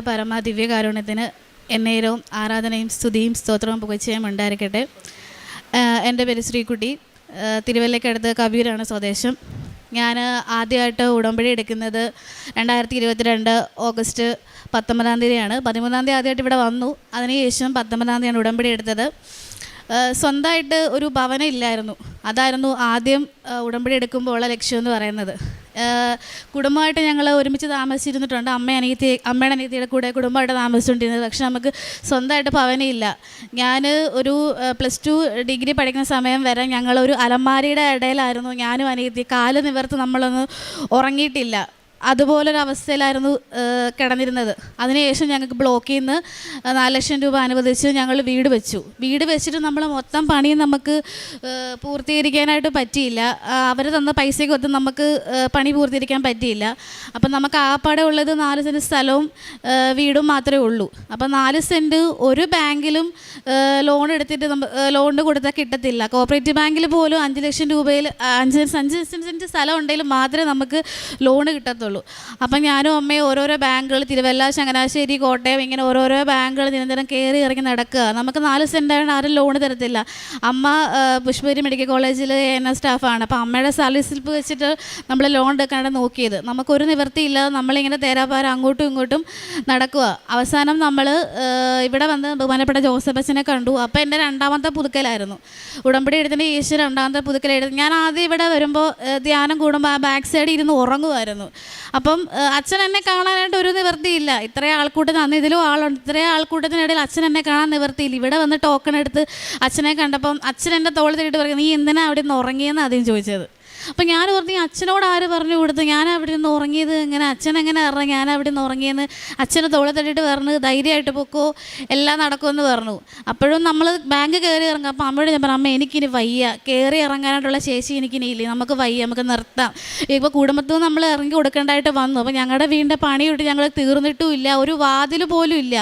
പരമ ദിവ്യകാരുണ്യത്തിന് എന്നേരവും ആരാധനയും സ്തുതിയും സ്തോത്രവും പുകച്ചയും ഉണ്ടായിരിക്കട്ടെ. എന്റെ പേര് ശ്രീകുട്ടി. തിരുവല്ലയ്ക്കടുത്ത് കബീരാണ് സ്വദേശം. ഞാൻ ആദ്യമായിട്ട് ഉടമ്പടി എടുക്കുന്നത് രണ്ടായിരത്തി ഇരുപത്തിരണ്ട് ഓഗസ്റ്റ് പത്തൊമ്പതാം തീയതിയാണ്. പതിമൂന്നാം തീയതി ആദ്യമായിട്ട് ഇവിടെ വന്നു. അതിനുശേഷം പത്തൊമ്പതാം തീയതിയാണ് ഉടമ്പടി എടുത്തത്. സ്വന്തമായിട്ട് ഒരു ഭവനം ഇല്ലായിരുന്നു. അതായിരുന്നു ആദ്യം ഉടമ്പടി എടുക്കുമ്പോൾ ഉള്ള ലക്ഷ്യം എന്ന് പറയുന്നത്. കുടുംബമായിട്ട് ഞങ്ങൾ ഒരുമിച്ച് താമസിച്ചിരുന്നിട്ടുണ്ട്. അമ്മ അനിയത്തി അമ്മയുടെ അനിയത്തിയുടെ കൂടെ കുടുംബമായിട്ട് താമസിച്ചുകൊണ്ടിരുന്നത്. പക്ഷെ നമുക്ക് സ്വന്തമായിട്ട് പവനയില്ല ഞാൻ ഒരു പ്ലസ് ടു ഡിഗ്രി പഠിക്കുന്ന സമയം വരെ ഞങ്ങളൊരു അലമാരിയുടെ ഇടയിലായിരുന്നു. ഞാനും അനിയത്തി കാൽ നിവർത്ത് നമ്മളൊന്ന് ഉറങ്ങിയിട്ടില്ല. അതുപോലൊരു അവസ്ഥയിലായിരുന്നു ഏഹ്, കിടന്നിരുന്നത്. അതിനുശേഷം ഞങ്ങൾക്ക് ബ്ലോക്കിൽ നിന്ന് നാല് ലക്ഷം രൂപ അനുവദിച്ച് ഞങ്ങൾ വീട് വെച്ചു. വീട് വെച്ചിട്ട് നമ്മൾ മൊത്തം പണി നമുക്ക് പൂർത്തീകരിക്കാനായിട്ട് പറ്റിയില്ല. അവർ തന്ന പൈസയ്ക്ക് ഒത്തും നമുക്ക് പണി പൂർത്തീകരിക്കാൻ പറ്റിയില്ല. അപ്പം നമുക്ക് ആപ്പാടെ ഉള്ളത് നാല് സെന്റ് സ്ഥലവും വീടും മാത്രമേ ഉള്ളൂ. അപ്പം നാല് സെന്റ് ഒരു ബാങ്കിലും ലോൺ എടുത്തിട്ട് ലോൺ കൊടുത്താൽ കിട്ടത്തില്ല. കോപ്പറേറ്റീവ് ബാങ്കിൽ പോലും അഞ്ച് ലക്ഷം രൂപയിൽ അഞ്ച് അഞ്ച് സെന്റ് സ്ഥലം ഉണ്ടെങ്കിൽ മാത്രമേ നമുക്ക് ലോൺ കിട്ടത്തുള്ളൂ. അപ്പം ഞാനും അമ്മയും ഓരോരോ ബാങ്കുകൾ തിരുവല്ല ചങ്ങനാശ്ശേരി കോട്ടയം ഇങ്ങനെ ഓരോരോ ബാങ്കുകൾ നിരന്തരം കയറി ഇറങ്ങി നടക്കുക. നമുക്ക് നാല് സെന്റാണ് ആരും ലോൺ തരത്തില്ല. അമ്മ പുഷ്പഗിരി മെഡിക്കൽ കോളേജിൽ എൻ എസ് സ്റ്റാഫാണ് അപ്പം അമ്മയുടെ സാലറി സ്ലിപ്പ് വെച്ചിട്ട് നമ്മൾ ലോൺ എടുക്കാനാണ് നോക്കിയത്. നമുക്കൊരു നിവൃത്തിയില്ല നമ്മളിങ്ങനെ തേരാപ്പാര അങ്ങോട്ടും ഇങ്ങോട്ടും നടക്കുക. അവസാനം നമ്മൾ ഇവിടെ വന്ന് ബഹുമാനപ്പെട്ട ജോസഫ് അച്ഛനെ കണ്ടു. അപ്പോൾ എന്റെ രണ്ടാമത്തെ പുതുക്കലായിരുന്നു. ഉടമ്പടി എടുത്തിന്റെ ഈശ്വര രണ്ടാമത്തെ പുതുക്കലെടുത്ത് ഞാൻ ആദ്യം ഇവിടെ വരുമ്പോൾ ധ്യാനം കൂടുമ്പോൾ ആ ബാക്ക് സൈഡിൽ ഇരുന്ന് ഉറങ്ങുമായിരുന്നു. അപ്പം അച്ഛൻ എന്നെ കാണാനായിട്ട് ഒരു നിവൃത്തിയില്ല. ഇത്രയും ആൾക്കൂട്ടത്തിന് അന്ന് ഇതിലും ആളുണ്ട്. ഇത്രയും ആൾക്കൂട്ടത്തിനിടയിൽ അച്ഛൻ എന്നെ കാണാൻ നിവൃത്തിയില്ല. ഇവിടെ വന്ന് ടോക്കൺ എടുത്ത് അച്ഛനെ കണ്ടപ്പം അച്ഛൻ എന്റെ തോളിൽ തട്ടിയിട്ട് പറയും നീ എന്തിനാ അവിടെ നിന്ന് ഉറങ്ങിയെന്ന് ആദ്യം ചോദിച്ചത്? അപ്പം ഞാൻ ഓർത്തി അച്ഛനോട് ആര് പറഞ്ഞു കൊടുത്തു ഞാൻ അവിടെ നിന്ന് ഉറങ്ങിയത് ഇങ്ങനെ അച്ഛൻ എങ്ങനെ അറിയാം ഞാൻ അവിടെ നിന്ന് ഉറങ്ങിയെന്ന് അച്ഛന് തോളെ തട്ടിയിട്ട് പറഞ്ഞു ധൈര്യമായിട്ട് പൊക്കോ എല്ലാം നടക്കുമെന്ന് പറഞ്ഞു. അപ്പോഴും നമ്മൾ ബാങ്ക് കയറി ഇറങ്ങും. അപ്പം അമ്മയോട് ഞാൻ പറഞ്ഞു അമ്മ എനിക്കിനി വയ്യ. കയറി ഇറങ്ങാനായിട്ടുള്ള ശേഷി എനിക്കിനി ഇല്ല. നമുക്ക് വയ്യ നമുക്ക് നിർത്താം. ഇപ്പോൾ കുടുംബത്തിൽ നിന്ന് നമ്മൾ ഇറങ്ങി കൊടുക്കേണ്ടതായിട്ട് വന്നു. അപ്പോൾ ഞങ്ങളുടെ വീടിന്റെ പണി വിട്ട് ഞങ്ങൾ തീർന്നിട്ടും ഇല്ല. ഒരു വാതിൽ പോലും ഇല്ല.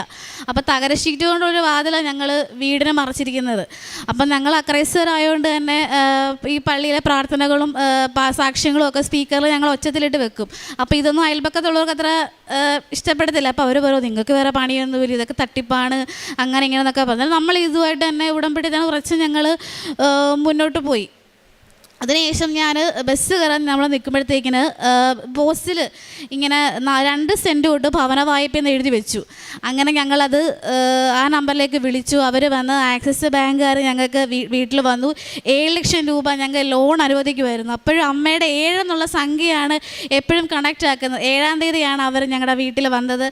അപ്പോൾ തകര ഷീറ്റ് കൊണ്ടൊരു വാതിലാണ് ഞങ്ങൾ വീടിനെ മറച്ചിരിക്കുന്നത്. അപ്പം ഞങ്ങൾ അക്രൈസ്തരായതുകൊണ്ട് തന്നെ ഈ പള്ളിയിലെ പ്രാർത്ഥനകളും സാക്ഷ്യങ്ങളും ഒക്കെ സ്പീക്കറിൽ ഞങ്ങൾ ഒച്ചത്തിലിട്ട് വെക്കും. അപ്പോൾ ഇതൊന്നും അയൽപക്കത്തുള്ളവർക്ക് അത്ര ഇഷ്ടപ്പെടത്തില്ല. അപ്പോൾ അവർ പറയും നിങ്ങൾക്ക് വേറെ പണിയൊന്നുമില്ല ഇതൊക്കെ തട്ടിപ്പാണ്. അങ്ങനെ ഇങ്ങനെ എന്നൊക്കെ പറഞ്ഞാൽ നമ്മൾ ഇതുമായിട്ട് തന്നെ ഉടമ്പടി തന്നെ കുറച്ച് ഞങ്ങൾ മുന്നോട്ട് പോയി. അതിനുശേഷം ഞാൻ ബസ് കയറാൻ നമ്മൾ നിൽക്കുമ്പോഴത്തേക്കിന് ബോസിൽ ഇങ്ങനെ രണ്ട് സെന്റ് തൊട്ട് ഭവന വായ്പ എന്ന് എഴുതി വെച്ചു. അങ്ങനെ ഞങ്ങളത് ആ നമ്പറിലേക്ക് വിളിച്ചു. അവർ വന്ന് ആക്സിസ് ബാങ്കുകാർ ഞങ്ങൾക്ക് വീട്ടിൽ വന്നു. ഏഴ് ലക്ഷം രൂപ ഞങ്ങൾ ലോൺ അനുവദിക്കുമായിരുന്നു അപ്പോഴും അമ്മയുടെ ഏഴെന്നുള്ള സംഖ്യയാണ് എപ്പോഴും കണക്റ്റ് ആക്കുന്നത്. ഏഴാം തീയതിയാണ് അവർ ഞങ്ങളുടെ വീട്ടിൽ വന്നത്.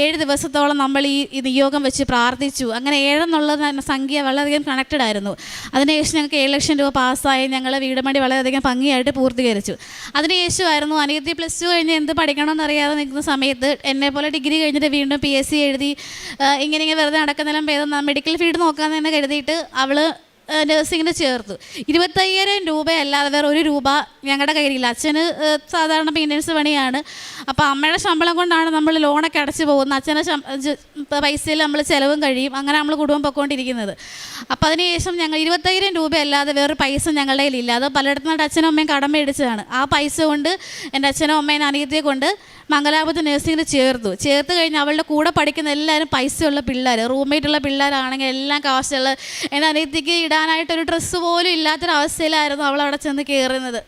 ഏഴ് ദിവസത്തോളം നമ്മൾ ഈ നിയോഗം വെച്ച് പ്രാർത്ഥിച്ചു. അങ്ങനെ ഏഴെന്നുള്ള സംഖ്യ വളരെയധികം കണക്റ്റഡ് ആയിരുന്നു. അതിനുശേഷം ഞങ്ങൾക്ക് ഏഴ് ലക്ഷം രൂപ പാസ്സായി ഞങ്ങൾ വീട് പണി വളരെയധികം ഭംഗിയായിട്ട് പൂർത്തീകരിച്ചു. അതിന് യേശുവായിരുന്നു അനിയത്തി പ്ലസ് ടു കഴിഞ്ഞ് എന്ത് പഠിക്കണമെന്ന് അറിയാതെ നിൽക്കുന്ന സമയത്ത് എന്നെ പോലെ ഡിഗ്രി കഴിഞ്ഞിട്ട് വീണ്ടും പി എസ് സി എഴുതി ഇങ്ങനെ ഇങ്ങനെ വെറുതെ നടക്കുന്നതിലും ഭേദം മെഡിക്കൽ ഫീൽഡ് നോക്കാമെന്ന് തന്നെ കരുതിയിട്ട് അവൾ നഴ്സിങ്ങിന് ചേർത്തു. ഇരുപത്തയ്യായിരം രൂപയല്ലാതെ വേറെ ഒരു രൂപ ഞങ്ങളുടെ കയ്യിലില്ല. അച്ഛന് സാധാരണ മെയിന്റനൻസ് പണിയാണ്. അപ്പോൾ അമ്മയുടെ ശമ്പളം കൊണ്ടാണ് നമ്മൾ ലോണൊക്കെ അടച്ചു പോകുന്നത്. അച്ഛനെ പൈസയിൽ നമ്മൾ ചിലവും കഴിയും. അങ്ങനെ നമ്മൾ കുടുംബം പൊയ്ക്കൊണ്ടിരിക്കുന്നത് അപ്പോൾ അതിനുശേഷം ഞങ്ങൾ ഇരുപത്തയ്യായിരം രൂപയല്ലാതെ വേറെ പൈസ ഞങ്ങളുടെ കയ്യിലില്ല. അത് പലയിടത്തുനിന്നായിട്ട് അച്ഛനും അമ്മയും കടം മേടിച്ചതാണ്. ആ പൈസ കൊണ്ട് എന്റെ അച്ഛനും അമ്മയും അനിയത്തിയെ കൊണ്ട് മംഗലാപുരത്ത് നഴ്സിങ്ങിന് ചേർത്തു. ചേർത്ത് കഴിഞ്ഞ് അവളുടെ കൂടെ പഠിക്കുന്ന എല്ലാവരും പൈസയുള്ള പിള്ളേർ റൂംമേറ്റുള്ള പിള്ളേരാണെങ്കിൽ എല്ലാം കാശുള്ള എന്റെ അനിയത്തിക്ക് ഇടാനായിട്ടൊരു ഡ്രസ്സ് പോലും ഇല്ലാത്തൊരവസ്ഥയിലായിരുന്നു അവൾ അവിടെ ചെന്ന് കയറുന്നത്.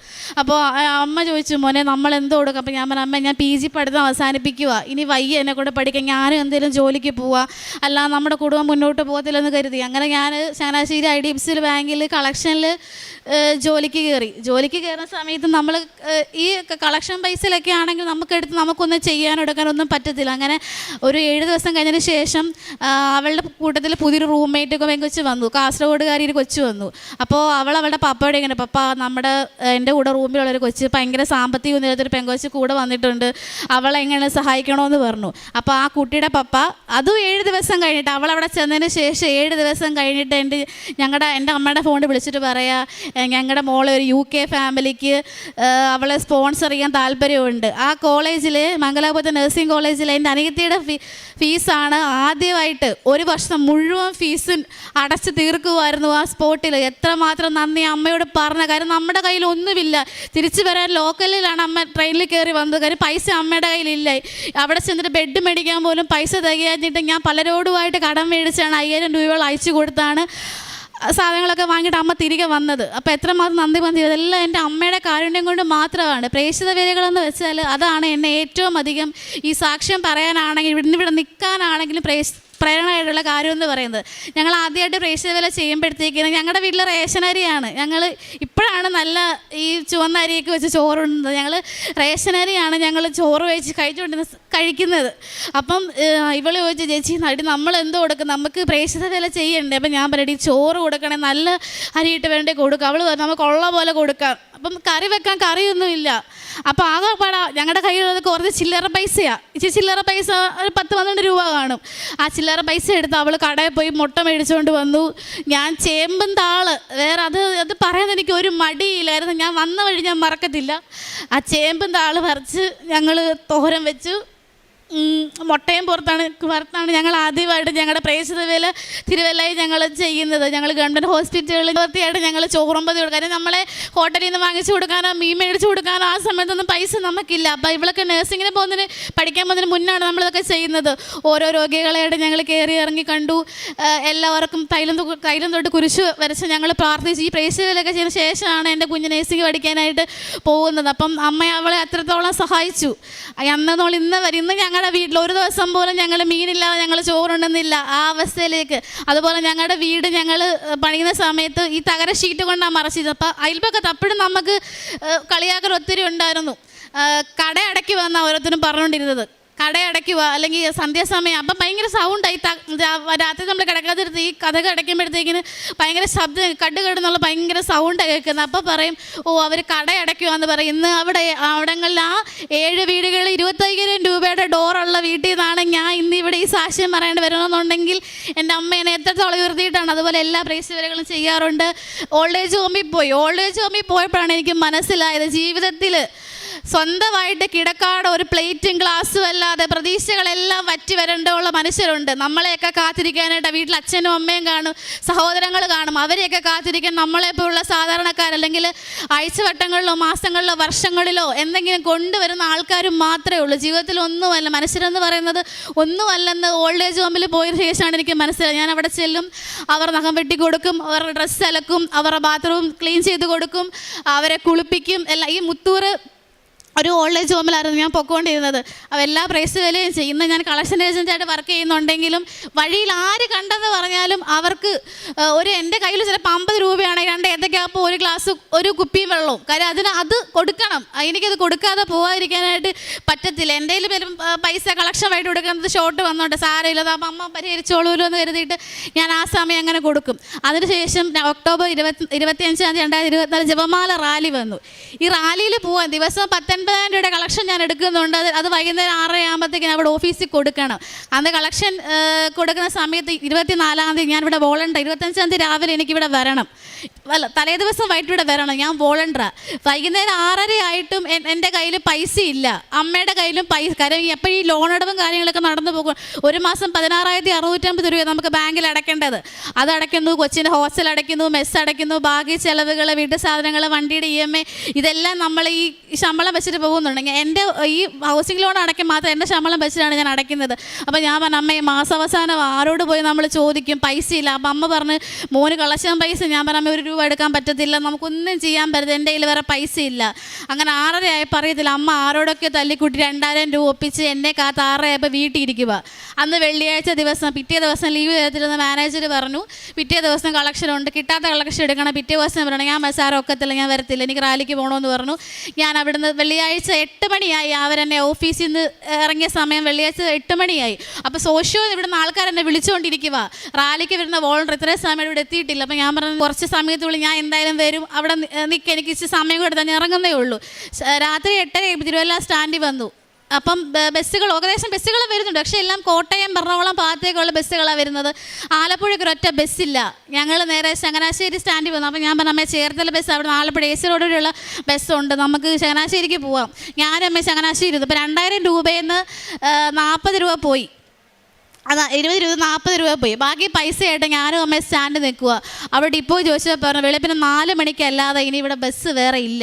അപ്പോൾ അമ്മ ചോദിച്ചു മോനെ നമ്മൾ എന്തോ കൊടുക്കും? അപ്പോൾ ഞാൻ പറഞ്ഞു അമ്മ ഞാൻ പി ജി പഠിത്തം അവസാനിപ്പിക്കുക ഇനി വയ്യ എന്നെ കൊണ്ട് പഠിക്കാൻ. ഞാനും എന്തെങ്കിലും ജോലിക്ക് പോവാ. അല്ല നമ്മുടെ കുടുംബം മുന്നോട്ട് പോകത്തില്ലെന്ന് കരുതി. അങ്ങനെ ഞാൻ ചങ്ങനാശ്ശേരി ഐ ഡി എഫ് സിയിൽ ബാങ്കിൽ കളക്ഷനിൽ ജോലിക്ക് കയറി ജോലിക്ക് കയറുന്ന സമയത്ത് നമ്മൾ ഈ കളക്ഷൻ പൈസയിലൊക്കെ ആണെങ്കിൽ നമുക്കെടുത്ത് നമുക്കൊന്നും ചെയ്യാനോ എടുക്കാനോ ഒന്നും പറ്റത്തില്ല. അങ്ങനെ ഒരു ഏഴ് ദിവസം കഴിഞ്ഞതിന് ശേഷം അവളുടെ കൂട്ടത്തിൽ പുതിയൊരു റൂംമേറ്റ് ഒക്കെ പെങ്കൊച്ച് വന്നു. കാസർഗോഡുകാരി ഒരു കൊച്ചു വന്നു. അപ്പോൾ അവൾ അവളുടെ പപ്പയോട് ഇങ്ങനെ പപ്പ നമ്മുടെ എന്റെ കൂടെ റൂമിലുള്ളൊരു കൊച്ച് ഭയങ്കര സാമ്പത്തിക ഉന്നതത്തിൽ പെങ്കൊച്ച് കൂടെ വന്നിട്ടുണ്ട്. അവളെങ്ങനെ സഹായിക്കണമെന്ന് പറഞ്ഞു. അപ്പോൾ ആ കുട്ടിയുടെ പപ്പ അതും ഏഴ് ദിവസം കഴിഞ്ഞിട്ട് അവൾ അവിടെ ചെന്നതിന് ശേഷം ഏഴ് ദിവസം കഴിഞ്ഞിട്ട് എന്റെ ഞങ്ങളുടെ എന്റെ അമ്മയുടെ ഫോണിൽ വിളിച്ചിട്ട് പറയാ "ഏഹ്, ഞങ്ങളുടെ മോളെ ഒരു യു കെ ഫാമിലിക്ക് അവളെ സ്പോൺസർ ചെയ്യാൻ താല്പര്യമുണ്ട്. ആ കോളേജിൽ മംഗലാപുരത്തെ നഴ്സിംഗ് കോളേജിൽ എന്റെ അനിയത്തിയുടെ ഫീസാണ് ആദ്യമായിട്ട് ഒരു വർഷം മുഴുവൻ ഫീസ് അടച്ച് തീർക്കുമായിരുന്നു ആ സ്പോട്ടിൽ എത്രമാത്രം നന്ദി അമ്മയോട് പറഞ്ഞ കാര്യം നമ്മുടെ കയ്യിൽ ഒന്നുമില്ല. തിരിച്ചു വരാൻ ലോക്കലിലാണ് അമ്മ ട്രെയിനിൽ കയറി വന്നത്. കാര്യം പൈസ അമ്മയുടെ കയ്യിലില്ല. അവിടെ ചെന്നിട്ട് ബെഡ് മേടിക്കാൻ പോലും പൈസ തികയാഞ്ഞിട്ട് ഞാൻ പലരോടുമായിട്ട് കടം മേടിച്ചാണ് അയ്യായിരം രൂപയോളം അയച്ചു കൊടുത്താണ്. സാധനങ്ങളൊക്കെ വാങ്ങിയിട്ട് അമ്മ തിരികെ വന്നത്. അപ്പോൾ എത്രമാത്രം നന്ദി മന്ദി ഇതെല്ലാം എന്റെ അമ്മയുടെ കാരുണ്യം കൊണ്ട് മാത്രമാണ്. പ്രേക്ഷിത വേലകളെന്ന് വെച്ചാൽ അതാണ് എന്നെ ഏറ്റവും അധികം ഈ സാക്ഷ്യം പറയാനാണെങ്കിൽ ഇവിടുന്ന് ഇവിടെ നിൽക്കാനാണെങ്കിലും പ്രേഷ് പ്രേരണയായിട്ടുള്ള കാര്യം എന്ന് പറയുന്നത്. ഞങ്ങൾ ആദ്യമായിട്ട് പ്രേക്ഷിത വില ചെയ്യുമ്പോഴത്തേക്കിനും ഞങ്ങളുടെ വീട്ടിൽ റേഷൻ അരിയാണ്. ഞങ്ങൾ ഇപ്പോഴാണ് നല്ല ഈ ചുവന്ന അരിയൊക്കെ വെച്ച് ചോറുണ്ടുന്നത് ഞങ്ങൾ റേഷൻ അരിയാണ് ഞങ്ങൾ ചോറ് വെച്ച് കഴിച്ചുകൊണ്ടിരുന്ന കഴിക്കുന്നത്. അപ്പം ഇവൾ ചോദിച്ചു ചേച്ചി നടി നമ്മൾ എന്തോ കൊടുക്കും? നമുക്ക് പ്രേക്ഷിത വില ചെയ്യണ്ടേ? അപ്പം ഞാൻ പറയട്ടെ ചോറ് കൊടുക്കണേ നല്ല അരിയിട്ട് വേണ്ടി കൊടുക്കുക അവൾ നമുക്ക് ഉള്ള പോലെ കൊടുക്കാം. അപ്പം കറി വെക്കാൻ കറിയൊന്നുമില്ല. അപ്പോൾ ആകെ പാട ഞങ്ങളുടെ കയ്യിലുള്ളത് കുറച്ച് ചില്ലറ പൈസയാണ് ഇച്ചിരി ചില്ലറ പൈസ ഒരു പത്ത് പന്ത്രണ്ട് രൂപ കാണും. ആ ചില്ലറ പൈസ എടുത്ത് അവൾ കടയിൽ പോയി മുട്ട മേടിച്ചുകൊണ്ട് വന്നു. ഞാൻ ചേമ്പും താൾ. വേറെ അത് അത് പറയുന്നത് എനിക്ക് ഒരു മടിയില്ലായിരുന്നു. ഞാൻ വന്ന വഴി ഞാൻ മറക്കത്തില്ല. ആ ചേമ്പും താൾ പറിച്ച് ഞങ്ങൾ തോരൻ വെച്ചു. മുട്ടയും പുറത്താണ് പുറത്താണ് ഞങ്ങൾ ആദ്യമായിട്ട് ഞങ്ങളുടെ പ്രേക്ഷിത വേല തിരുവല്ലയിൽ ഞങ്ങൾ ചെയ്യുന്നത്. ഞങ്ങൾ ഗവൺമെന്റ് ഹോസ്പിറ്റലുകളിൽ വൃത്തിയായിട്ട് ഞങ്ങൾ ചോറുമ്പതി കൊടുക്കുക കാര്യം നമ്മളെ ഹോട്ടലിൽ നിന്ന് വാങ്ങിച്ചു കൊടുക്കാനോ മീൻ മേടിച്ചു കൊടുക്കാനോ ആ സമയത്തൊന്നും പൈസ നമുക്കില്ല. അപ്പോൾ ഇവളൊക്കെ നഴ്സിങ്ങിന് പോകുന്നതിന് പഠിക്കാൻ പോകുന്നതിന് മുന്നാണ് നമ്മളിതൊക്കെ ചെയ്യുന്നത്. ഓരോ രോഗികളായിട്ട് ഞങ്ങൾ കയറി ഇറങ്ങി കണ്ടു. എല്ലാവർക്കും തൈലം തൈലം തൊട്ട് കുരിശ് വരച്ച് ഞങ്ങൾ പ്രാർത്ഥിച്ച് ഈ പ്രേക്ഷിതയിലൊക്കെ ചെയ്ത ശേഷമാണ് എന്റെ കുഞ്ഞ് നഴ്സിംഗ് പഠിക്കാനായിട്ട് പോകുന്നത്. അപ്പം അമ്മ അവളെ അത്രത്തോളം സഹായിച്ചു. അന്നോൾ ഇന്ന് വരെ ഇന്ന് ഞങ്ങളുടെ വീട്ടിൽ ഒരു ദിവസം പോലും ഞങ്ങൾ മീനില്ലാതെ ഞങ്ങൾ ചോറുണ്ടെന്നില്ല ആ അവസ്ഥയിലേക്ക്. അതുപോലെ ഞങ്ങളുടെ വീട് ഞങ്ങൾ പണിയുന്ന സമയത്ത് ഈ തകര ഷീറ്റ് കൊണ്ടാണ് മറച്ചത് അപ്പം അയൽപ്പക്കത്ത് അപ്പോഴും നമുക്ക് കളിയാക്കൽ ഒത്തിരി ഉണ്ടായിരുന്നു. കട അടക്കി വന്ന ഓരോരുത്തരും പറഞ്ഞുകൊണ്ടിരുന്നത്. കട അടയ്ക്കുക അല്ലെങ്കിൽ സന്ധ്യാസമയം അപ്പം ഭയങ്കര സൗണ്ടായി രാത്രി നമ്മൾ കിടക്കാതിരുത്ത് ഈ കഥ അടയ്ക്കുമ്പോഴത്തേക്കിന് ഭയങ്കര ശബ്ദം കടുകടുന്നുള്ള കെടുന്നുള്ള ഭയങ്കര സൗണ്ട് കേൾക്കുന്നത്. അപ്പം പറയും ഓ അവർ കട അടയ്ക്കുക എന്ന് പറയും. ഇന്ന് അവിടെ അവിടങ്ങളിൽ ആ ഏഴ് വീടുകളിൽ ഇരുപത്തയ്യായിരം രൂപയുടെ ഡോറുള്ള വീട്ടിൽ നിന്നാണ് ഞാൻ ഇന്ന് ഇവിടെ ഈ സാക്ഷ്യം പറയേണ്ടി വരണമെന്നുണ്ടെങ്കിൽ എന്റെ അമ്മ എത്രത്തോളം ഉയർത്തിയിട്ടാണ് അതുപോലെ എല്ലാ പ്രേക്ഷകരുകളും ചെയ്യാറുണ്ട്. ഓൾഡ് ഏജ് ഹോമിൽ പോയി. ഓൾഡ് ഏജ് ഹോമിൽ പോയപ്പോഴാണ് എനിക്ക് മനസ്സിലായത് ജീവിതത്തിൽ സ്വന്തമായിട്ട് കിടക്കാട് ഒരു പ്ലേറ്റും ഗ്ലാസ്സും അല്ലാതെ പ്രതീക്ഷകളെല്ലാം വറ്റി വരേണ്ടുള്ള മനുഷ്യരുണ്ട്. നമ്മളെയൊക്കെ കാത്തിരിക്കാനായിട്ട് വീട്ടിൽ അച്ഛനും അമ്മയും കാണും സഹോദരങ്ങൾ കാണും. അവരെയൊക്കെ കാത്തിരിക്കാൻ നമ്മളെപ്പോലുള്ള സാധാരണക്കാർ അല്ലെങ്കിൽ ആഴ്ചവട്ടങ്ങളിലോ മാസങ്ങളിലോ വർഷങ്ങളിലോ എന്തെങ്കിലും കൊണ്ടുവരുന്ന ആൾക്കാരും മാത്രമേ ഉള്ളൂ. ജീവിതത്തിൽ ഒന്നുമല്ല മനുഷ്യരെന്ന് പറയുന്നത് ഒന്നുമല്ലെന്ന് ഓൾഡ് ഏജ് ഹോമിൽ പോയതിനു ശേഷമാണ് എനിക്ക് മനസ്സിലായത്. ഞാൻ അവിടെ ചെല്ലും അവർ നഖം വെട്ടി കൊടുക്കും അവരുടെ ഡ്രസ്സ് അലക്കും അവരുടെ ബാത്റൂം ക്ലീൻ ചെയ്ത് കൊടുക്കും അവരെ കുളിപ്പിക്കും എല്ലാം. ഈ മുത്തൂറ് ഒരു ഓൾഡ് ഏജ് ഹോമിലായിരുന്നു ഞാൻ പൊക്കോണ്ടിരുന്നത്. അപ്പോൾ എല്ലാ പ്രൈസ് വിലയും ചെയ്യുന്നത് ഞാൻ കളക്ഷൻ ഏജന്റായിട്ട് വർക്ക് ചെയ്യുന്നുണ്ടെങ്കിലും വഴിയിൽ ആര് കണ്ടെന്ന് പറഞ്ഞാലും അവർക്ക് ഒരു എന്റെ കയ്യിൽ ചിലപ്പോൾ അമ്പത് രൂപയാണ് രണ്ട് ഏത്തക്കാപ്പോൾ ഒരു ഗ്ലാസ് ഒരു കുപ്പിയും വെള്ളവും. കാര്യം അതിന് അത് കൊടുക്കണം. എനിക്കത് കൊടുക്കാതെ പോകാതിരിക്കാനായിട്ട് പറ്റത്തില്ല. കയ്യിൽ വരും പൈസ കളക്ഷനായിട്ട് കൊടുക്കുന്നത് ഷോർട്ട് വന്നോട്ടെ. സാരമില്ല അപ്പം അമ്മ പരിഹരിച്ചോളൂല്ലോ എന്ന് കരുതിയിട്ട് ഞാൻ ആ സമയം അങ്ങനെ കൊടുക്കും. അതിനുശേഷം ഒക്ടോബർ ഇരുപത്തി ഇരുപത്തിയഞ്ചാം തീയതി രണ്ടായിരത്തി ഇരുപത്തിനാല് ജപമാല റാലി വന്നു. ഈ റാലിയിൽ പോവാൻ ദിവസം പത്തൊൻപതിനായിരം രൂപയുടെ കളക്ഷൻ ഞാൻ എടുക്കുന്നുണ്ട്. അത് അത് വൈകുന്നേരം ആറര ആകുമ്പോഴത്തേക്കും അവിടെ ഓഫീസിൽ കൊടുക്കണം. അന്ന് കളക്ഷൻ കൊടുക്കുന്ന സമയത്ത് ഇരുപത്തിനാലാം തീയതി ഞാൻ ഇവിടെ വോളണ്ടർ ഇരുപത്തഞ്ചാം തീയതി രാവിലെ എനിക്കിവിടെ വരണം. അല്ല തലേ ദിവസം വൈകിട്ട് ഇവിടെ വരണം. ഞാൻ വോളണ്ടറാ. വൈകുന്നേരം ആറര ആയിട്ടും എന്റെ കയ്യിൽ പൈസ ഇല്ല. അമ്മയുടെ കയ്യിലും പൈസ കാര്യം എപ്പോഴും ഈ ലോൺ അടവും കാര്യങ്ങളൊക്കെ നടന്നു പോകും. ഒരു മാസം പതിനാറായിരത്തി അറുന്നൂറ്റമ്പത് രൂപ നമുക്ക് ബാങ്കിൽ അടയ്ക്കേണ്ടത്. അത് അടയ്ക്കുന്നു കൊച്ചിന്റെ ഹോസ്റ്റൽ അടയ്ക്കുന്നു മെസ്സ് അടയ്ക്കുന്നു ബാക്കി ചിലവുകൾ വീട്ടു സാധനങ്ങൾ വണ്ടിയുടെ ഇ എം ഐ ഇതെല്ലാം നമ്മൾ ഈ ശമ്പളം വെച്ചിട്ട് പോകുന്നുണ്ടെങ്കിൽ എന്റെ ഈ ഹൗസിംഗ് ലോൺ അടയ്ക്കാൻ മാത്രം എന്റെ ശമ്പളം വെച്ചിട്ടാണ് ഞാൻ അടയ്ക്കുന്നത്. അപ്പോൾ ഞാൻ പറഞ്ഞു അമ്മയെ മാസാവസാനം ആരോട് പോയി നമ്മൾ ചോദിക്കും? പൈസ ഇല്ല. അപ്പം അമ്മ പറഞ്ഞ് മോന് കളശം പൈസ. ഞാൻ പറഞ്ഞ ഒരു രൂപ എടുക്കാൻ പറ്റത്തില്ല നമുക്കൊന്നും ചെയ്യാൻ പറ്റില്ല എന്റെ കയ്യിൽ വേറെ പൈസ ഇല്ല അങ്ങനെ ആറര ആയപ്പോൾ അറിയത്തില്ല അമ്മ ആരോടൊക്കെ തല്ലിക്കൂട്ടി രണ്ടായിരം രൂപ ഒപ്പിച്ച് എന്നെ കാത്ത് ആറര ആയപ്പോൾ വീട്ടിൽ ഇരിക്കുക അന്ന് വെള്ളിയാഴ്ച ദിവസം പിറ്റേ ദിവസം ലീവ് തരത്തിലെന്ന് മാനേജർ പറഞ്ഞു. പിറ്റേ ദിവസം കളക്ഷൻ ഉണ്ട് കിട്ടാത്ത കളക്ഷൻ എടുക്കണം. പിറ്റേ ദിവസം പറഞ്ഞു ഞാൻ മസാര ഒക്കത്തില്ല ഞാൻ വരത്തില്ല എനിക്ക് റാലിക്ക് പോകണമെന്ന് പറഞ്ഞു. ഞാൻ അവിടുന്ന് വെള്ളിയാഴ്ച എട്ട് മണിയായി അവരെന്നെ ഓഫീസിൽ നിന്ന് ഇറങ്ങിയ സമയം വെള്ളിയാഴ്ച എട്ട് മണിയായി. അപ്പോൾ സോഷ്യോ ഇവിടുന്ന് ആൾക്കാരെന്നെ വിളിച്ചുകൊണ്ടിരിക്കുക റാലിക്ക് വരുന്ന വോളണ്ടർ ഇത്രയും സമയം ഇവിടെ എത്തിയിട്ടില്ല. അപ്പോൾ ഞാൻ പറഞ്ഞു കുറച്ച് സമയത്തുള്ളിൽ ഞാൻ എന്തായാലും വരും. അവിടെ നിൽക്കുക എനിക്ക് ഇച്ചിരി സമയം കൊടുത്താൽ ഞാൻ ഇറങ്ങുന്നേ ഉള്ളൂ. രാത്രി എട്ടര തിരുവല്ല സ്റ്റാൻഡിൽ വന്നു. അപ്പം ബസ്സുകൾ ഏകദേശം ബസ്സുകൾ വരുന്നുണ്ട്. പക്ഷേ എല്ലാം കോട്ടയം എറണാകുളം ഭാഗത്തേക്കുള്ള ബസ്സുകളാണ് വരുന്നത്. ആലപ്പുഴയ്ക്ക് ഒരൊറ്റ ബസ്സില്ല. ഞങ്ങൾ നേരെ ചങ്ങനാശ്ശേരി സ്റ്റാൻഡിൽ വന്നു. അപ്പോൾ ഞാൻ പറഞ്ഞു അമ്മേ ചേർത്തല ബസ് അവിടെ ആലപ്പുഴ എ സി റോഡിലുള്ള ബസ്സുണ്ട്. നമുക്ക് ചങ്ങനാശ്ശേരിക്ക് പോവാം. ഞാനും അമ്മ ചങ്ങനാശ്ശേരി ഇരുന്നു. ഇപ്പോൾ രണ്ടായിരം രൂപയിൽ നിന്ന് നാൽപ്പത് രൂപ പോയി. അതാ ഇരുപത് രൂപ നാൽപ്പത് രൂപ പോയി. ബാക്കി പൈസ ആയിട്ട് ഞാനും അമ്മ സ്റ്റാൻഡ് നിൽക്കുക അവിടെ ഇപ്പോൾ ചോദിച്ചപ്പോൾ പറഞ്ഞു വെളുപ്പിന് നാല് മണിക്കല്ലാതെ ഇനി ഇവിടെ ബസ് വേറെ ഇല്ല.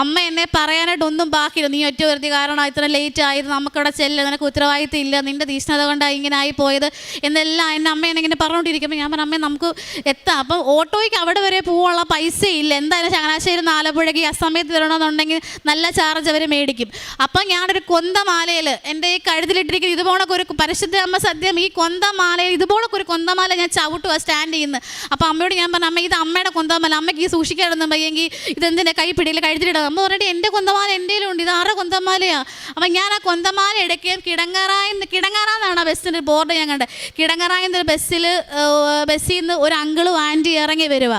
അമ്മ എന്നെ പറയാനായിട്ട് ഒന്നും ബാക്കിയില്ല. നീ ഒറ്റ വരുത്തി കാരണം ഇത്ര ലേറ്റ് ആയത്. നമുക്കവിടെ ചെല്ല നിനക്ക് ഉത്തരവാദിത്തം ഇല്ല നിന്റെ തീഷ്ണത കൊണ്ടാണ് ഇങ്ങനെ ആയി പോയത് എന്നെല്ലാം എന്റെ അമ്മ എന്നെ ഇങ്ങനെ പറഞ്ഞുകൊണ്ടിരിക്കുമ്പോൾ ഞാൻ പറഞ്ഞു അമ്മേ നമുക്ക് എത്താം. അപ്പം ഓട്ടോയ്ക്ക് അവിടെ വരെ പോകാനുള്ള പൈസ ഇല്ല എന്തായാലും ചങ്ങനാശ്ശേരി നാലപ്പുഴയ്ക്ക് ആ സമയത്ത് തരണമെന്നുണ്ടെങ്കിൽ നല്ല ചാർജ് അവർ മേടിക്കും. അപ്പം ഞാനൊരു കൊന്തമാലയിൽ എന്റെ ഈ കഴുത്തിലിട്ടിരിക്കുന്ന ഇതുപോലൊക്കെ ഒരു പരിശുദ്ധ അമ്മ സദ്യം ഈ കൊന്തമാലയിൽ ഇതുപോലൊക്കെ ഒരു കൊന്തമാല ഞാൻ ചവിട്ടുക സ്റ്റാൻഡ് ചെയ്യുന്നത് അപ്പോൾ അമ്മയോട് ഞാൻ പറഞ്ഞു അമ്മ ഇത് അമ്മയുടെ കൊന്തമാല. അമ്മയ്ക്ക് ഈ സൂക്ഷിക്കാനൊന്നും പയ്യെങ്കിൽ ഇതെന്തിന്റെ കൈ പിടിയിൽ കഴുത്തിലിടുക അമ്മ പറഞ്ഞിട്ട് എന്റെ കൊന്തമാല എന്റെ ഉണ്ട് ഇത് ആരുടെ കൊന്തമാലയാ? അപ്പം ഞാൻ ആ കൊന്തമാല എടുക്കുകയും കിടങ്ങറായെന്ന് കിടങ്ങറാന്നാണ് ആ ബസ്സിന്റെ ബോർഡ് ഞാൻ കണ്ടത്. കിടങ്ങറായെന്ന ബസ്സിൽ ബസ്സിൽ നിന്ന് ഒരു അങ്കിളും ആന്റി ഇറങ്ങി വരിക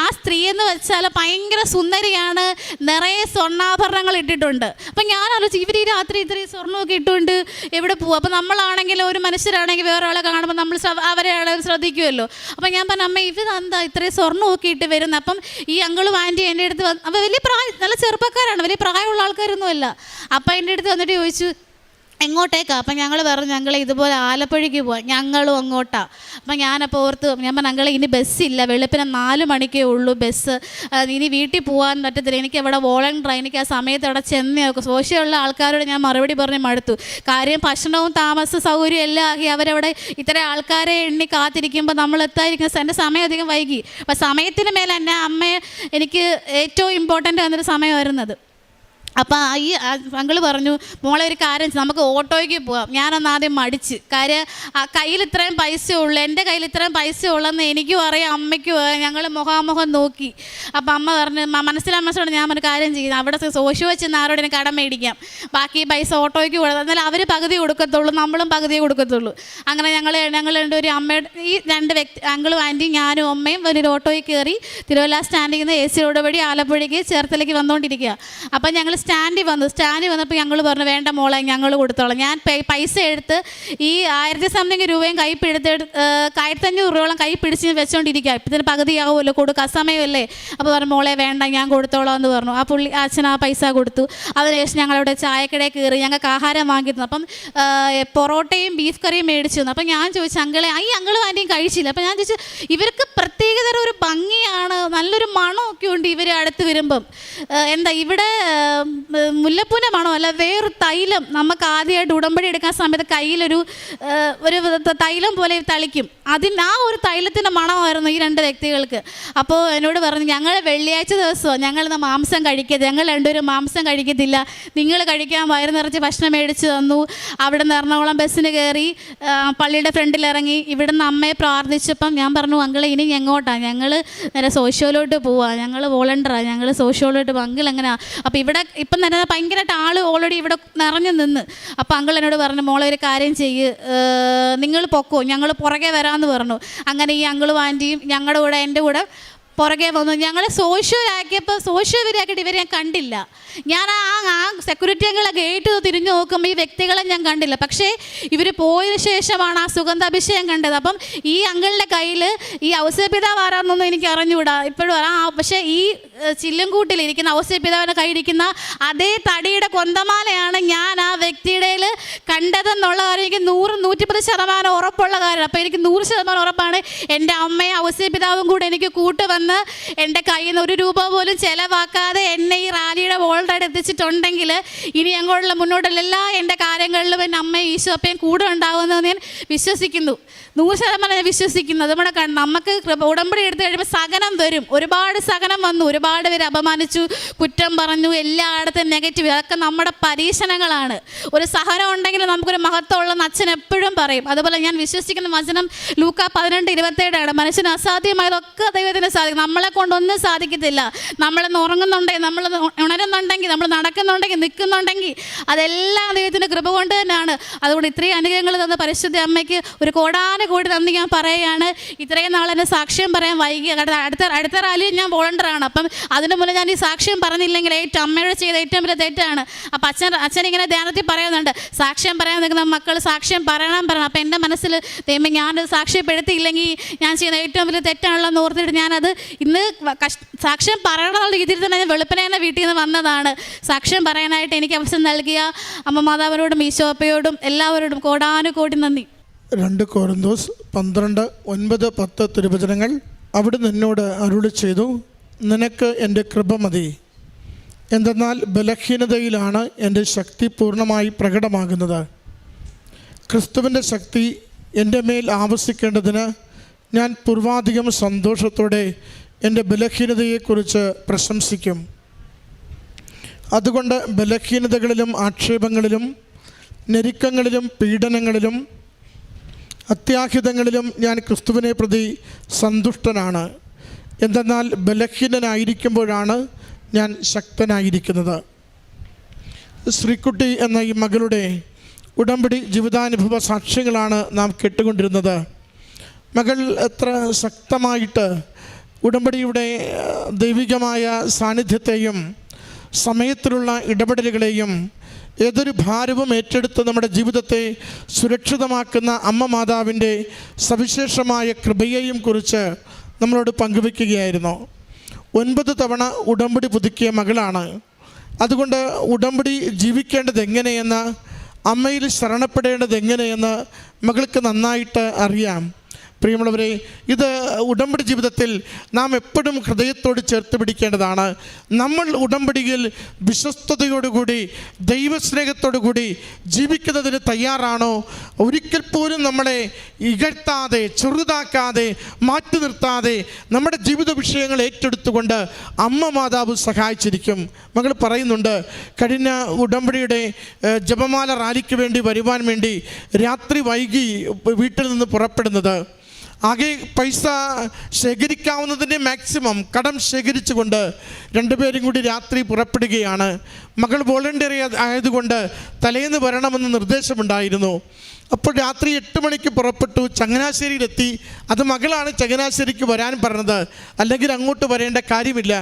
ആ സ്ത്രീ എന്ന് വെച്ചാൽ ഭയങ്കര സുന്ദരിയാണ്. നിറയെ സ്വർണാഭരണങ്ങൾ ഇട്ടിട്ടുണ്ട്. അപ്പം ഞാൻ ആലോചിച്ചു ഇവർ ഈ രാത്രി ഇത്രയും സ്വർണമൊക്കെ ഇട്ടുകൊണ്ട് എവിടെ പോകും അപ്പം നമ്മളാണെങ്കിൽ ഒരു മനുഷ്യരാണെങ്കിൽ വേറെ ആളെ കാണുമ്പോൾ നമ്മൾ അവരെ ശ്രദ്ധിക്കുമല്ലോ അപ്പം ഞാൻ പറഞ്ഞു അമ്മ ഇവർ എന്താ ഇത്രയും സ്വർണമൊക്കെ ഇട്ട് വരുന്നത് അപ്പം ഈ അങ്കിളും ആന്റി എന്റെ അടുത്ത് അപ്പോൾ വലിയ പ്രായം നല്ല ചെറുപ്പക്കാരാണ്. വലിയ പ്രായമുള്ള ആൾക്കാരൊന്നുമല്ല. അപ്പം എന്റെ അടുത്ത് വന്നിട്ട് ചോദിച്ചു എങ്ങോട്ടേക്കാ? അപ്പം ഞങ്ങൾ പറഞ്ഞു ഞങ്ങൾ ഇതുപോലെ ആലപ്പുഴയ്ക്ക് പോവാം. ഞങ്ങളും അങ്ങോട്ടാ. അപ്പം ഞാനപ്പോൾ ഓർത്ത് ഞാൻ പറഞ്ഞു ഞങ്ങൾ ഇനി ബസ്സില്ല വെളുപ്പിന് നാല് മണിക്കേ ഉള്ളൂ ബസ്. ഇനി വീട്ടിൽ പോകാൻ പറ്റത്തില്ല. എനിക്ക് അവിടെ വോളണ്ടർ എനിക്ക് ആ സമയത്ത് അവിടെ ചെന്ന് നോക്കും സോഷ്യമുള്ള ആൾക്കാരോട് ഞാൻ മറുപടി പറഞ്ഞ് മടുത്തു. കാര്യം ഭക്ഷണവും താമസ സൗകര്യവും എല്ലാം ആക്കി അവരവിടെ ഇത്ര ആൾക്കാരെ എണ്ണി കാത്തിരിക്കുമ്പോൾ നമ്മൾ എത്താതിരിക്കുന്ന എന്റെ സമയം അധികം വൈകി. അപ്പം സമയത്തിന് മേലെ എന്റെ അമ്മയെ എനിക്ക് ഏറ്റവും ഇമ്പോർട്ടന്റ് ആകുന്നൊരു സമയം അപ്പം ഈ അങ്കിൾ പറഞ്ഞു മോളെ ഒരു കാര്യം നമുക്ക് ഓട്ടോയ്ക്ക് പോവാം. ഞാനൊന്ന് ആദ്യം മടിച്ച്. കാര്യം കയ്യിൽ ഇത്രയും പൈസ ഉള്ളു എന്റെ കയ്യിൽ ഇത്രയും പൈസ ഉള്ളെന്ന് എനിക്കും അറിയാം അമ്മയ്ക്കും അറിയാം. ഞങ്ങൾ മുഖാമുഖം നോക്കി. അപ്പം അമ്മ പറഞ്ഞു "മ- മനസ്സിലാ മനസ്സിലോട് ഞാൻ ഒരു കാര്യം ചെയ്യുന്നത് അവിടെ സോഷ്യോ വെച്ച് എനിക്ക് കടം മേടിക്കാം. ബാക്കി പൈസ ഓട്ടോയ്ക്ക് കൊടുത്താൽ എന്നാൽ അവർ പകുതി കൊടുക്കത്തുള്ളൂ നമ്മളും പകുതി കൊടുക്കത്തുള്ളൂ. അങ്ങനെ ഞങ്ങൾ ഞങ്ങൾ രണ്ട് ഒരു അമ്മയുടെ ഈ രണ്ട് വ്യക്തി അങ്കിളും ആന്റിയും ഞാനും അമ്മയും ഒരു ഓട്ടോയിൽ കയറി തിരുവല്ല സ്റ്റാൻഡിൽ നിന്ന് എ സി റോഡ് വഴി ആലപ്പുഴയ്ക്ക് ചേർത്തലേക്ക് വന്നുകൊണ്ടിരിക്കുക അപ്പം ഞങ്ങൾ സ്റ്റാൻഡിൽ വന്നു. സ്റ്റാൻഡിൽ വന്നപ്പോൾ ഞങ്ങൾ പറഞ്ഞു വേണ്ട മോളെ ഞങ്ങൾ കൊടുത്തോളാം. ഞാൻ പൈസ എടുത്ത് ഈ ആയിരത്തി സംതിങ് രൂപയും കൈ പിടുത്ത് ആയിരത്തഞ്ഞൂറ് രൂപയോളം കൈ പിടിച്ച് വെച്ചുകൊണ്ടിരിക്കുക ഇതിന് പകുതിയാവുമല്ലോ കൊടുക്കുക സമയമല്ലേ? അപ്പോൾ പറഞ്ഞു മോളെ വേണ്ട ഞാൻ കൊടുത്തോളാം എന്ന് പറഞ്ഞു. ആ പുള്ളി അച്ഛൻ ആ പൈസ കൊടുത്തു. അതിനുശേഷം ഞങ്ങളവിടെ ചായക്കടയിൽ കയറി ഞങ്ങൾക്ക് ആഹാരം വാങ്ങി തന്നു അപ്പം പൊറോട്ടയും ബീഫ് കറിയും മേടിച്ചു തന്നു. അപ്പം ഞാൻ ചോദിച്ചു അങ്കളെ ഈ അങ്കിളും ആന്റിയും കഴിച്ചില്ല. അപ്പം ഞാൻ ചോദിച്ചു ഇവർക്ക് പ്രത്യേകതരം ഒരു ഭംഗിയാണ് നല്ലൊരു മണമൊക്കെ ഉണ്ട് ഇവർ അടുത്ത് വരുമ്പം. എന്താ ഇവിടെ ആ, അല്ല വേറൊരു തൈലം നമുക്ക് ആദ്യമായിട്ട് ഉടമ്പടി എടുക്കാൻ സമയത്ത് കയ്യിലൊരു ഒരു തൈലം പോലെ തളിക്കും. അതിന് ആ ഒരു തൈലത്തിന്റെ മണമായിരുന്നു ഈ രണ്ട് വ്യക്തികൾക്ക്. അപ്പോൾ എന്നോട് പറഞ്ഞു ഞങ്ങൾ വെള്ളിയാഴ്ച ദിവസമോ ഞങ്ങളിന്ന് മാംസം കഴിക്കരുത്. ഞങ്ങൾ രണ്ടുപേരും മാംസം കഴിക്കത്തില്ല. നിങ്ങൾ കഴിക്കാൻ വയറ് നിറച്ച് ഭക്ഷണം മേടിച്ച് തന്നു. അവിടെ നിന്ന് എറണാകുളം ബസ്സിന് കയറി പള്ളിയുടെ ഫ്രണ്ടിൽ ഇറങ്ങി ഇവിടുന്ന് അമ്മയെ പ്രാർത്ഥിച്ചപ്പം ഞാൻ പറഞ്ഞു അങ്കിളെ ഇനി എങ്ങോട്ടാണ് ഞങ്ങൾ നേരെ സോഷ്യോയിലോട്ട് പോവാ. ഞങ്ങൾ വോളണ്ടറാണ് ഞങ്ങൾ സോഷ്യോയിലോട്ട് പോകും അങ്കിൾ എങ്ങനെയാണ് അപ്പോൾ ഇവിടെ ഇപ്പം തന്നെ ഭയങ്കരമായിട്ട് ആൾ ഓൾറെഡി ഇവിടെ നിറഞ്ഞു നിന്ന്. അപ്പോൾ അങ്കിൾ എന്നോട് പറഞ്ഞു മോളെ ഒരു കാര്യം ചെയ്യ്. നിങ്ങൾ പൊക്കോ. ഞങ്ങൾ പുറകെ വരാമെന്ന് പറഞ്ഞു. അങ്ങനെ ഈ അങ്കിളും ആന്റിയും ഞങ്ങളുടെ കൂടെ എന്റെ കൂടെ പുറകെ വന്നു. ഞങ്ങൾ സോഷ്യലാക്കിയപ്പോൾ സോഷ്യവരാക്കിയിട്ട് ഇവരെ ഞാൻ കണ്ടില്ല. ഞാൻ ആ ആ സെക്യൂരിറ്റി അങ്കിളെ ഗേറ്റ് തിരിഞ്ഞു നോക്കുമ്പോൾ ഈ വ്യക്തികളെ ഞാൻ കണ്ടില്ല. പക്ഷേ ഇവർ പോയതിന് ശേഷമാണ് ആ സുഗന്ധാഭിഷേകം കണ്ടത്. അപ്പം ഈ അങ്കിളിന്റെ കയ്യിൽ ഈ ഔസപിതാവ് ആരാന്നൊന്നും എനിക്ക് അറിഞ്ഞുകൂടാ. ഇപ്പോഴും ആ പക്ഷേ ഈ ചില്ലുംകൂട്ടിലിരിക്കുന്ന ഔസപിതാവിന്റെ കയ്യിരിക്കുന്ന അതേ തടിയുടെ കൊന്തമാലയാണ് ഞാൻ ആ വ്യക്തിയുടെ കണ്ടതെന്നുള്ള കാര്യം എനിക്ക് നൂറ് നൂറ്റിപ്പത് ശതമാനം ഉറപ്പുള്ള കാര്യമാണ്. അപ്പോൾ എനിക്ക് നൂറ് ശതമാനം ഉറപ്പാണ് എന്റെ അമ്മയും ഔസപിതാവും കൂടെ എനിക്ക് കൂട്ടുവന്ന് എന്റെ കയ്യിൽ നിന്ന് ഒരു രൂപ പോലും ചിലവാക്കാതെ എന്നെ ഈ റാലിയുടെ വോൾഡായിട്ട് എത്തിച്ചിട്ടുണ്ടെങ്കിൽ ഇനി അങ്ങോട്ടുള്ള മുന്നോട്ടുള്ള എല്ലാ എന്റെ കാര്യങ്ങളിലും എന്റെ അമ്മയും ഈശോപ്പയും കൂടെ ഉണ്ടാകുമെന്ന് ഞാൻ വിശ്വസിക്കുന്നു. നൂറ് ശതമാനം ഞാൻ വിശ്വസിക്കുന്നു. നമ്മുടെ നമുക്ക് ഉടമ്പടി എടുത്തു കഴിയുമ്പോൾ സഹനം വരും. ഒരുപാട് സഹനം വന്നു. ഒരുപാട് പേര് അപമാനിച്ചു കുറ്റം പറഞ്ഞു എല്ലായിടത്തും നെഗറ്റീവ് അതൊക്കെ നമ്മുടെ പരീക്ഷണങ്ങളാണ്. ഒരു സഹനം ഉണ്ടെങ്കിൽ നമുക്കൊരു മഹത്വമുള്ള അച്ഛൻ എപ്പോഴും പറയും. അതുപോലെ ഞാൻ വിശ്വസിക്കുന്ന വചനം ലൂക്ക പതിനെട്ട് ഇരുപത്തേഴാണ് മനുഷ്യന് അസാധ്യമായതൊക്കെ ദൈവത്തിന് സാധിക്കും. നമ്മളെ കൊണ്ടൊന്നും സാധിക്കത്തില്ല. നമ്മളൊന്ന് ഉറങ്ങുന്നുണ്ടെങ്കിൽ നമ്മൾ ഉണരുന്നുണ്ടെങ്കിൽ നമ്മൾ നടക്കുന്നുണ്ടെങ്കിൽ നിൽക്കുന്നുണ്ടെങ്കിൽ അതെല്ലാം ദൈവത്തിന്റെ കൃപ കൊണ്ട് തന്നെയാണ്. അതുകൊണ്ട് ഇത്രയും അനുഗ്രഹങ്ങൾ തന്ന പരിശുദ്ധ അമ്മയ്ക്ക് ഒരു കോടാന കോടി നന്ദി ഞാൻ പറയുകയാണ്. ഇത്രയും നാൾ സാക്ഷ്യം പറയാൻ വൈകി അടുത്ത അടുത്ത റാലിയിൽ ഞാൻ വോളണ്ടറാണ് അപ്പം അതിന് മുന്നേ ഞാൻ ഈ സാക്ഷ്യം പറഞ്ഞില്ലെങ്കിൽ ഏറ്റവും അമ്മയുടെ ചെയ്ത ഏറ്റവും വലിയ തെറ്റാണ്. അപ്പം അച്ഛൻ അച്ഛൻ ഇങ്ങനെ ധ്യാനത്തിൽ പറയുന്നുണ്ട് സാക്ഷ്യം പറയാൻ നിൽക്കുന്ന മക്കൾ സാക്ഷ്യം പറയണം പറയണം. അപ്പം എന്റെ മനസ്സിൽ ദൈവം ഞാനത് സാക്ഷ്യപ്പെടുത്തിയില്ലെങ്കിൽ ഞാൻ ചെയ്യുന്ന ഏറ്റവും വലിയ തെറ്റാണല്ലോ എന്ന് ഓർത്തിട്ട് ഞാനത് ഇന്ന് സാക്ഷ്യം പറയണമെന്നുള്ള രീതിയിൽ തന്നെ ഞാൻ വെളുപ്പിനെ വീട്ടിൽ നിന്ന് വന്നതാണ്. സാക്ഷ്യം പറയാനായിട്ട് എനിക്ക് അവസരം നൽകിയ അമ്മ മാതാവിനോടും ഈശോപ്പയോടും എല്ലാവരോടും കോടാനുകോടി നന്ദി. രണ്ട് കോരന്തോസ് പന്ത്രണ്ട് ഒൻപത് പത്ത് തിരുവചനങ്ങൾ അവിടെ നിന്നോട് അരുളി ചെയ്തു നിനക്ക് എന്റെ കൃപ മതി. എന്തെന്നാൽ ബലഹീനതയിലാണ് എന്റെ ശക്തി പൂർണമായി പ്രകടമാകുന്നത്. ക്രിസ്തുവിന്റെ ശക്തി എന്റെ മേൽ ആവസിക്കേണ്ടതിന് ഞാൻ പൂർവാധികം സന്തോഷത്തോടെ എന്റെ ബലഹീനതയെക്കുറിച്ച് പ്രശംസിക്കും. അതുകൊണ്ട് ബലഹീനതകളിലും ആക്ഷേപങ്ങളിലും ഞെരുക്കങ്ങളിലും പീഡനങ്ങളിലും അത്യാഹിതങ്ങളിലും ഞാൻ ക്രിസ്തുവിനെ പ്രതി സന്തുഷ്ടനാണ്. എന്തെന്നാൽ ബലഹീനനായിരിക്കുമ്പോഴാണ് ഞാൻ ശക്തനായിരിക്കുന്നത്. ശ്രീക്കുട്ടി എന്ന ഈ മകളുടെ ഉടമ്പടി ജീവിതാനുഭവ സാക്ഷ്യങ്ങളാണ് നാം കേട്ടുകൊണ്ടിരുന്നത്. മകൾ എത്ര ശക്തമായിട്ട് ഉടമ്പടിയുടെ ദൈവികമായ സാന്നിധ്യത്തെയും സമയത്തിലുള്ള ഇടപെടലുകളെയും ഏതൊരു ഭാരവും ഏറ്റെടുത്ത് നമ്മുടെ ജീവിതത്തെ സുരക്ഷിതമാക്കുന്ന അമ്മ മാതാവിന്റെ സവിശേഷമായ കൃപയെയും കുറിച്ച് നമ്മളോട് പങ്കുവെക്കുകയായിരുന്നു ഒൻപത് തവണ ഉടമ്പടി പുതുക്കിയ മകളാണ്. അതുകൊണ്ട് ഉടമ്പടി ജീവിക്കേണ്ടത് എങ്ങനെയെന്ന് അമ്മയിൽ ശരണപ്പെടേണ്ടത് എങ്ങനെയെന്ന് മകൾക്ക് നന്നായിട്ട് അറിയാം. പ്രിയമുള്ളവരെ ഇത് ഉടമ്പടി ജീവിതത്തിൽ നാം എപ്പോഴും ഹൃദയത്തോട് ചേർത്ത് പിടിക്കേണ്ടതാണ്. നമ്മൾ ഉടമ്പടിയിൽ വിശ്വസ്തയോടുകൂടി ദൈവസ്നേഹത്തോടുകൂടി ജീവിക്കുന്നതിന് തയ്യാറാണോ? ഒരിക്കൽ പോലും നമ്മളെ ഇകഴ്ത്താതെ ചെറുതാക്കാതെ മാറ്റി നിർത്താതെ നമ്മുടെ ജീവിത വിഷയങ്ങൾ ഏറ്റെടുത്തുകൊണ്ട് അമ്മ മാതാവ് സഹായിച്ചിരിക്കും. മകൾ പറയുന്നുണ്ട് കഴിഞ്ഞ ഉടമ്പടിയുടെ ജപമാല റാലിക്ക് വേണ്ടി വരുവാൻ വേണ്ടി രാത്രി വൈകി വീട്ടിൽ നിന്ന് പുറപ്പെടുന്നത്. ആകെ പൈസ ശേഖരിക്കാവുന്നതിന്റെ മാക്സിമം കടം ശേഖരിച്ചുകൊണ്ട് രണ്ടുപേരും കൂടി രാത്രി പുറപ്പെടുകയാണ്. മകൾ വോളണ്ടിയർ ആയതുകൊണ്ട് തലേന്ന് വരണമെന്ന് നിർദ്ദേശമുണ്ടായിരുന്നു. അപ്പോൾ രാത്രി എട്ട് മണിക്ക് പുറപ്പെട്ടു. ചങ്ങനാശ്ശേരിയിലെത്തി. അത് മകളാണ് ചങ്ങനാശ്ശേരിക്ക് വരാൻ പറഞ്ഞത്. അല്ലെങ്കിൽ അങ്ങോട്ട് വരേണ്ട കാര്യമില്ല.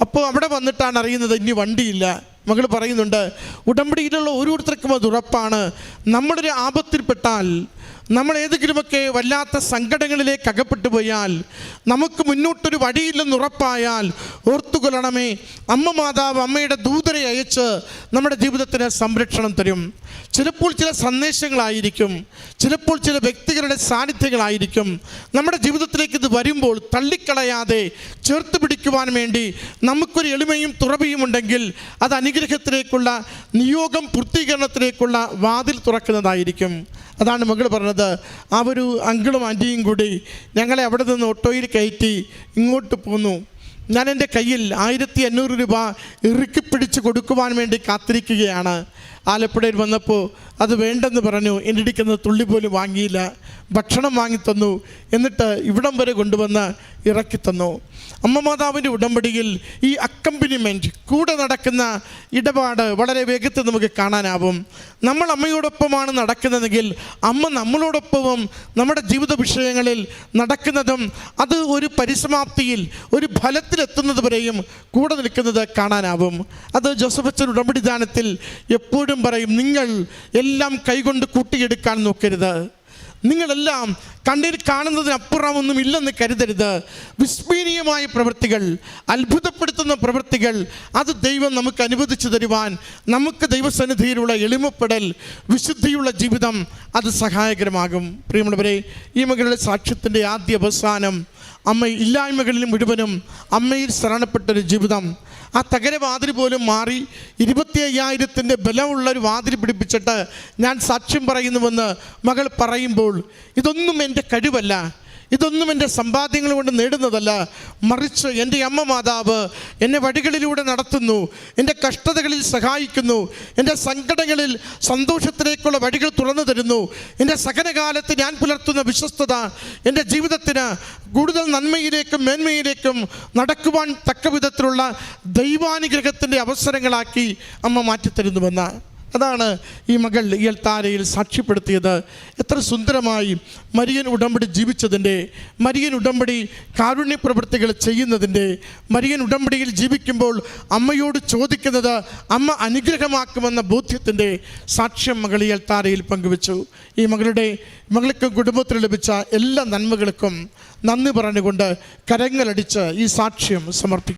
അപ്പോൾ അവിടെ വന്നിട്ടാണ് അറിയുന്നത് ഇനി വണ്ടിയില്ല. മകൾ പറയുന്നുണ്ട് ഉടമ്പടിയിലുള്ള ഓരോരുത്തർക്കും അത് ഉറപ്പാണ്. നമ്മളൊരു ആപത്തിൽപ്പെട്ടാൽ നമ്മൾ ഏതെങ്കിലുമൊക്കെ വല്ലാത്ത സങ്കടങ്ങളിലേക്ക് അകപ്പെട്ടു പോയാൽ നമുക്ക് മുന്നോട്ടൊരു വഴിയില്ലെന്ന് ഉറപ്പായാൽ ഓർത്തുകൊള്ളണമേ അമ്മ മാതാവ് അമ്മയുടെ ദൂതരെ അയച്ച് നമ്മുടെ ജീവിതത്തിന് സംരക്ഷണം തരും. ചിലപ്പോൾ ചില സന്ദേശങ്ങളായിരിക്കും ചിലപ്പോൾ ചില വ്യക്തികളുടെ സാന്നിധ്യങ്ങളായിരിക്കും. നമ്മുടെ ജീവിതത്തിലേക്ക് ഇത് വരുമ്പോൾ തള്ളിക്കളയാതെ ചേർത്ത് പിടിക്കുവാൻ വേണ്ടി നമുക്കൊരു എളിമയും തുറവിയും ഉണ്ടെങ്കിൽ അത് അനുഗ്രഹത്തിലേക്കുള്ള നിയോഗം പൂർത്തീകരണത്തിലേക്കുള്ള വാതിൽ തുറക്കുന്നതായിരിക്കും. അതാണ് മകൾ പറഞ്ഞത്. ആ ഒരു അങ്കിളും ആന്റിയും കൂടി ഞങ്ങളെ അവിടെ നിന്ന് ഓട്ടോയിൽ കയറ്റി ഇങ്ങോട്ട് പോന്നു. ഞാൻ എന്റെ കയ്യിൽ ആയിരത്തി അഞ്ഞൂറ് രൂപ ഇറുക്കി പിടിച്ച് കൊടുക്കുവാൻ വേണ്ടി കാത്തിരിക്കുകയാണ്. ആലപ്പുഴയിൽ വന്നപ്പോൾ അത് വേണ്ടെന്ന് പറഞ്ഞു എന്റെ ഇടിക്കുന്ന തുള്ളി പോലും വാങ്ങിയില്ല ഭക്ഷണം വാങ്ങിത്തന്നു എന്നിട്ട് ഇവിടം വരെ കൊണ്ടുവന്ന് ഇറക്കി തന്നു. അമ്മ മാതാവിന്റെ ഉടമ്പടിയിൽ ഈ അക്കമ്പനിമെന്റ് കൂടെ നടക്കുന്ന ഇടപാട് വളരെ വേഗത്തിൽ നമുക്ക് കാണാനാവും. നമ്മൾ അമ്മയോടൊപ്പമാണ് നടക്കുന്നതെങ്കിൽ അമ്മ നമ്മളോടൊപ്പവും നമ്മുടെ ജീവിത വിഷയങ്ങളിൽ നടക്കുന്നതും അത് ഒരു പരിസമാപ്തിയിൽ ഒരു ഫലത്തിലെത്തുന്നത് വരെയും കൂടെ നിൽക്കുന്നത് കാണാനാവും. അത് ജോസഫ് അച്ഛൻ ഉടമ്പടി ദാനത്തിൽ എപ്പോഴും പറയും നിങ്ങൾ എല്ലാം കൈകൊണ്ട് കൂട്ടിയെടുക്കാൻ നോക്കരുത്. നിങ്ങളെല്ലാം കണ്ണിൽ കാണുന്നതിനപ്പുറമൊന്നും ഇല്ലെന്ന് കരുതരുത്. വിസ്മീനീയമായ പ്രവൃത്തികൾ അത്ഭുതപ്പെടുത്തുന്ന പ്രവൃത്തികൾ അത് ദൈവം നമുക്ക് അനുവദിച്ചു തരുവാൻ നമുക്ക് ദൈവസന്നിധിയിലുള്ള എളിമപ്പെടൽ വിശുദ്ധിയുള്ള ജീവിതം അത് സഹായകരമാകും. പ്രിയമുള്ളവരെ ഈ മകളുടെ സാക്ഷ്യത്തിന്റെ ആദ്യ അവസാനം അമ്മ ഇല്ലായ്മകളിൽ മുഴുവനും അമ്മയിൽ ശരണപ്പെട്ടൊരു ജീവിതം. ആ തകര വാതിൽ പോലും മാറി ഇരുപത്തി അയ്യായിരത്തിന്റെ ബലമുള്ളൊരു വാതിൽ പിടിപ്പിച്ചിട്ട് ഞാൻ സാക്ഷ്യം പറയുന്നുവെന്ന് മകൾ പറയുമ്പോൾ ഇതൊന്നും എന്റെ കഴിവല്ല ഇതൊന്നും എന്റെ സമ്പാദ്യങ്ങൾ കൊണ്ട് നേടുന്നതല്ല. മറിച്ച് എന്റെ അമ്മ മാതാവ് എന്നെ വഴികളിലൂടെ നടത്തുന്നു എന്റെ കഷ്ടതകളിൽ സഹായിക്കുന്നു എന്റെ സങ്കടങ്ങളിൽ സന്തോഷത്തിലേക്കുള്ള വഴികൾ തുറന്നു തരുന്നു. എന്റെ സഹനകാലത്ത് ഞാൻ പുലർത്തുന്ന വിശ്വസ്തത എന്റെ ജീവിതത്തിന് കൂടുതൽ നന്മയിലേക്കും മേന്മയിലേക്കും നടക്കുവാൻ തക്ക വിധത്തിലുള്ള ദൈവാനുഗ്രഹത്തിന്റെ അവസരങ്ങളാക്കി അമ്മ മാറ്റിത്തരുന്നുവെന്ന് അതാണ് ഈ മകൾ താരയിൽ സാക്ഷ്യപ്പെടുത്തിയത്. എത്ര സുന്ദരമായി മരിയൻ ഉടമ്പടി ജീവിച്ചതിന്റെ മരിയൻ ഉടമ്പടി കാരുണ്യ പ്രവൃത്തികൾ ചെയ്യുന്നതിന്റെ മരിയൻ ഉടമ്പടിയിൽ ജീവിക്കുമ്പോൾ അമ്മയോട് ചോദിക്കുന്നത് അമ്മ അനുഗ്രഹമാക്കുമെന്ന ബോധ്യത്തിന്റെ സാക്ഷ്യം മകൾ താരയിൽ പങ്കുവച്ചു. ഈ മകളുടെ മകൾക്കും കുടുംബത്തിന് ലഭിച്ച എല്ലാ നന്മകൾക്കും നന്ദി പറഞ്ഞുകൊണ്ട് കരങ്ങളടിച്ച് ഈ സാക്ഷ്യം സമർപ്പിക്കും